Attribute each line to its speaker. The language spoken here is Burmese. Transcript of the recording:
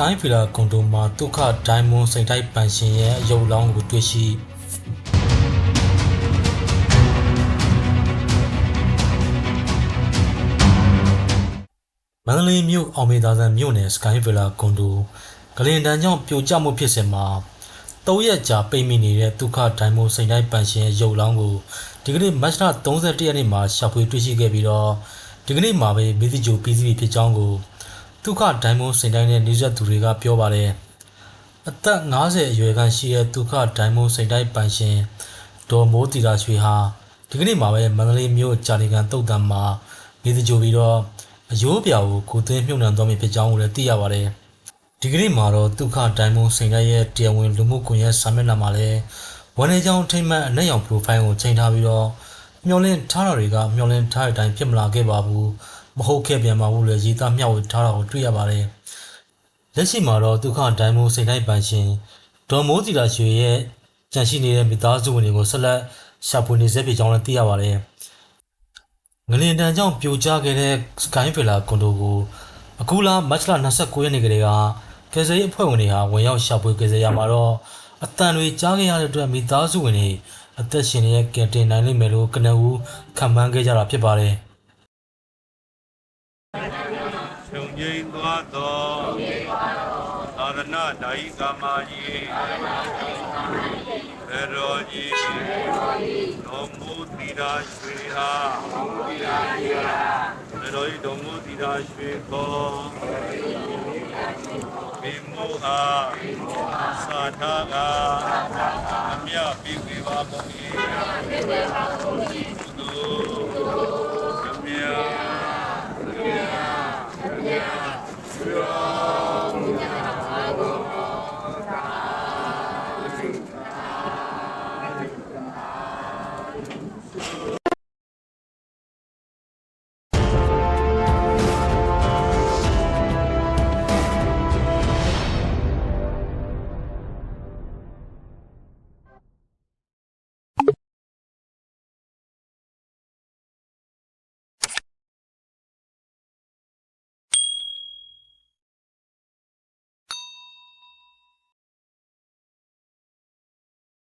Speaker 1: Sky Villa ကွန်ဒိုမှာဒုက္ခဒိုင်းမွန်စိန်တိုက်ပန်ရှင်ရဲ့အယုတ်လောင်းကိုတွေ့ရှိမန္တလေးမြို့အောင်မေသာဆန်မြို့နယ် Sky Villa ကွန်ဒိုဂလင်တန်ကြောင့်ပြိုကျမှုဖြစ်စဉ်မှာ၃ရက်ကြာပိတ်မိနေတဲ့ဒုက္ခဒိုင်းမွန်စိန်တိုက်ပန်ရှင်ရဲ့ရုပ်လောင်းကိုဒီကနေ့မတ်လ31ရက်နေ့မှာရှာဖွေတွေ့ရှိခဲ့ပြီးတော့ဒီကနေ့မှာပဲမိသီကျိုပြီးစီးပြီဖြစ်ကြောင်းကို ဒုက္ခဒိုင်းမွန်စိန်တိုင်းနဲ့နေဆက်သူတွေကပြောပါတယ်အသက်50အရွယ်ခန့်ရှိတဲ့ဒုက္ခဒိုင်းမွန်စိန်တိုင်းပိုင်ရှင်ဒေါ်မိုးတီတာရွှေဟာဒီကနေ့မှာပဲမန္တလေးမြို့ကြာလီကန်တုတ်တံမှာနေသူကြိုပြီးတော့အယိုးပြောင်ကိုကိုသွင်းမြုပ်နှံသွားမိဖြစ်ကြောင်းကိုလည်းသိရပါတယ်ဒီကနေ့မှာတော့ဒုက္ခဒိုင်းမွန်စိန်တိုင်းရဲ့တရားဝင်လူမှုကွန်ရက်စာမျက်နှာမှာလည်းဝန်ထမ်းကြောင်းထိမ့်မှတ်အနက်ရောင် profile ကိုချိန်ထားပြီးတော့မျောလင့်ထားတာတွေကမျောလင့်ထားတဲ့အတိုင်းဖြစ်မလာခဲ့ပါဘူး မဟုတ်ခဲ့ပြန်ပါဘူးလေရေးသားမျှဝေထားတာကိုတွေ့ရပါတယ်လက်ရှိမှာတော့ဒုက္ခဒိုင်းမိုးစိတ်တိုင်းပန်ရှင်ဒေါ်မိုးစီလာရွှေရဲ့ကြန့်ရှိနေတဲ့မိသားစုဝင်တွေကိုဆက်လက်ရှာဖွေနေစေဖြစ်ကြောင်းလည်းသိရပါတယ်။ငလင်တန်ကြောင့်ပြိုကျခဲ့တဲ့ Sky Villa ကွန်ဒိုကိုအခုလမတ်လ29ရက်နေ့ကလေးကကယ်ဆယ်ရေးအဖွဲ့ဝင်တွေဟာဝင်ရောက်ရှာဖွေကယ်ဆယ်ရမှာတော့အတန်တွေကြားခဲ့ရတဲ့အတွက်မိသားစုဝင်တွေအသက်ရှင်နေတဲ့ကယ်တင်နိုင်လိမ့်မယ်လို့ကနဦးခံမှန်းခဲ့ကြတာဖြစ်ပါတယ်။
Speaker 2: ဖြုံ ငိမ့်သွားသောသာသနာ့ဓာယိကာမကြီးဘေရောကြီးတော်မူသီရာရွှေဟာဘေရောကြီးတော်မူသီရာရွှေကိုဘေမောအားသာထာကအမြပိဝေပါမုန်၏